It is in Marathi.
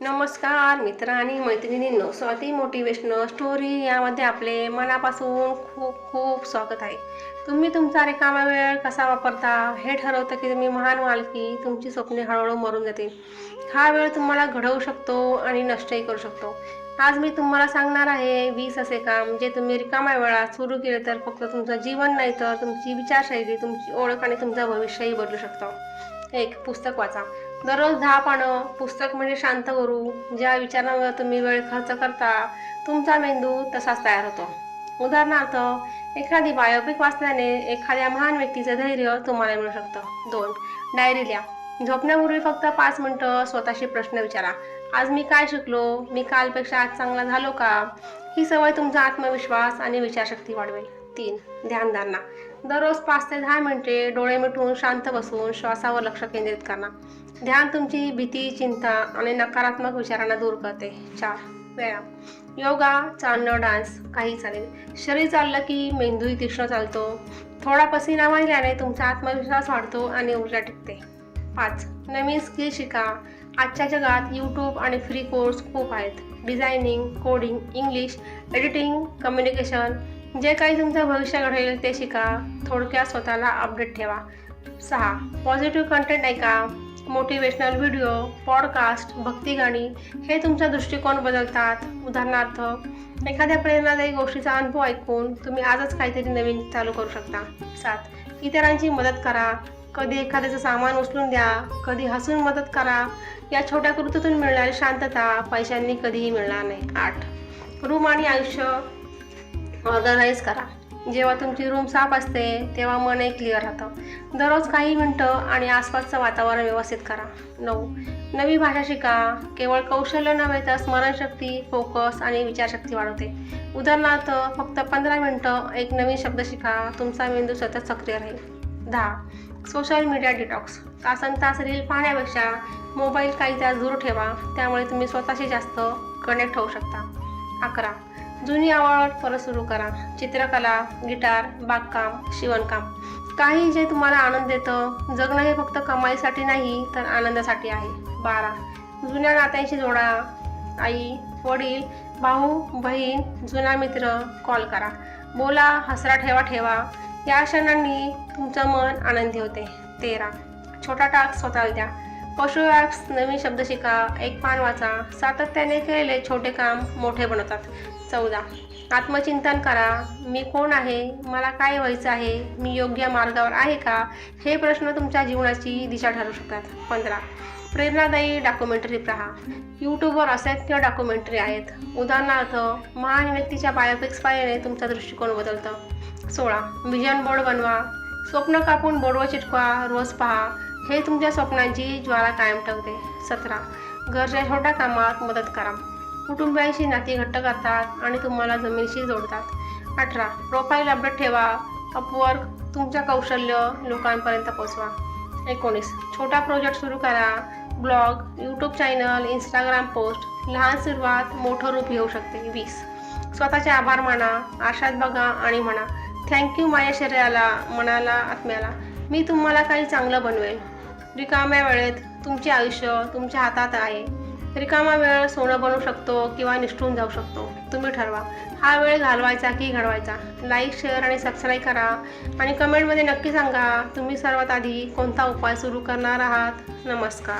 नमस्कार मित्र आणि मैत्रिणींनो स्वाती मोटिवेशनल स्टोरी यामध्ये आपले मनापासून खूप खूप स्वागत आहे. तुम्ही तुमचा रिकामा वेळ कसा वापरता? हे ठरवतं की तुम्ही महान व्हाल की तुमची स्वप्ने हळूहळू मरून जातील. हा वेळ तुम्हाला घडवू शकतो आणि नष्टही करू शकतो. आज मी तुम्हाला सांगणार आहे वीस असे काम जे तुम्ही रिकामा वेळात सुरू केले तर फक्त तुमचं जीवन नाही तर तुमची विचारशैली तुमची ओळख आणि तुमचं भविष्यही बदलू शकतं. एक पुस्तक वाचा. दररोज दहा पानं पुस्तक म्हणजे शांत करू ज्या विचारांवर तुम्ही वेळ खर्च करता तुमचा मेंदू तसाच तयार होतो. उदाहरणार्थ एखादी बायोपिक वाचल्याने एखाद्या महान व्यक्तीचं धैर्य तुम्हाला मिळू शकतं. दोन डायरी लिहा. झोपण्यापूर्वी फक्त पाच मिनटं स्वतःशी प्रश्न विचारा. आज मी काय शिकलो? मी कालपेक्षा आज चांगला झालो का? ही सवय तुमचा आत्मविश्वास आणि विचारशक्ती वाढवेल. तीन. ध्यानधारणा दररोज पाच ते दहा मिनटे डोळे मिटून शांत बसून श्वासावर लक्ष केंद्रित करणार ध्यान तुमची भीती चिंता आणि नकारात्मक विचारांना दूर करते. चार. व्यायाम. योगा चालणं डान्स काही चालेल. शरीर चाललं की मेंदूही तीक्ष्ण चालतो. थोडा पसीना वाहिल्याने तुमचा आत्मविश्वास वाढतो आणि ऊर्जा टिकते. पाच. नवीन स्किल शिका. आजच्या जगात यूट्यूब आणि फ्री कोर्स खूप आहेत. Designing coding English editing communication जे काही तुमचं भविष्य घडेल ते शिका. थोडक्यात स्वतःला अपडेट ठेवा. सहा पॉझिटिव्ह कंटेंट ऐका. मोटिवेशनल व्हिडिओ पॉडकास्ट भक्ती गाणी हे तुमचा दृष्टिकोन बदलतात. उदाहरणार्थ एखाद्या प्रेरणादायी गोष्टीचा अनुभव ऐकून तुम्ही आजच काहीतरी नवीन चालू करू शकता. सात इतरांची मदत करा. कधी एखाद्याचं सामान उचलून द्या. कधी हसून मदत करा. या छोट्या कृतीतून मिळणारी शांतता पैशांनी कधीही मिळणार नाही. आठ रूम आणि आयुष्य ऑर्गनाईज करा. जेव्हा तुमची रूम साफ असते तेव्हा मनही क्लिअर राहतं. दररोज काही मिनटं आणि आसपासचं वातावरण व्यवस्थित करा. नऊ. नवी भाषा शिका. केवळ कौशल्य नव्हे तर स्मरणशक्ती फोकस आणि विचारशक्ती वाढवते. उदाहरणार्थ फक्त पंधरा मिनटं एक नवीन शब्द शिका. तुमचा मेंदू सतत सक्रिय राहील. दहा. सोशल मीडिया डिटॉक्स तासन तास रील पाहण्यापेक्षा मोबाईल काही तास दूर ठेवा. त्यामुळे तुम्ही स्वतःशी जास्त कनेक्ट होऊ शकता. अकरा. जुनी आवड परत सुरू करा. चित्रकला गिटार बागकाम शिवणकाम. काही जे तुम्हाला आनंद देतं जगणं हे फक्त कमाईसाठी नाही तर आनंदासाठी आहे. बारा. जुन्या नात्यांशी जोडा. आई वडील भाऊ बहीण जुना मित्र कॉल करा. बोला हसरा ठेवा ठेवा. या क्षणांनी तुमचं मन आनंदी होते. तेरा. छोटा टाक स्वतःला द्या. पशु ॲप्स नवीन शब्द शिका एक पान वाचा सातत्याने केलेले छोटे काम मोठे बनवतात. चौदा. आत्मचिंतन करा. मी कोण आहे? मला काय व्हायचं आहे? मी योग्य मार्गावर आहे का? हे प्रश्न तुमच्या जीवनाची दिशा ठरू शकतात. पंधरा. प्रेरणादायी डॉक्युमेंटरी पहा. यूट्यूबवर असंख्य डॉक्युमेंटरी आहेत. उदाहरणार्थ महान व्यक्तीच्या बायोपिक्स पाहिल्याने तुमचा दृष्टिकोन बदलतं. सोळा. विजन बोर्ड बनवा. स्वप्न कापून बोर्डवर चिटकवा. रोज पहा. हे तुमच्या स्वप्नांची ज्वाला कायम ठेवते. सतरा. घरच्या छोट्या कामात मदत करा. कुटुंबियांशी नाती घट्ट करतात आणि तुम्हाला जमिनीशी जोडतात. अठरा. प्रोफाईल अपडेट ठेवा. अपवर्क तुमच्या कौशल्य लोकांपर्यंत पोचवा एकोणीस. छोटा प्रोजेक्ट सुरू करा. Blog YouTube channel Instagram post लहान सुरुवात मोठं रूप घेऊ शकते. वीस. स्वतःचे आभार माना. आशात बघा आणि म्हणा. थँक्यू माझ्या शरीराला मनाला आत्म्याला. मी तुम्हाला काही चांगलं बनवेल. रिकाम्या वेळेत तुमचे आयुष्य तुमच्या हातात आहे. रिकामा वेळ सोनं बनू शकतो किंवा निष्ठून जाऊ शकतो. तुम्ही ठरवा. हा वेळ घालवायचा की घडवायचा लाईक शेअर आणि सबस्क्राईब करा. आणि कमेंटमध्ये नक्की सांगा तुम्ही सर्वात आधी कोणता उपाय सुरू करणार आहात? नमस्कार.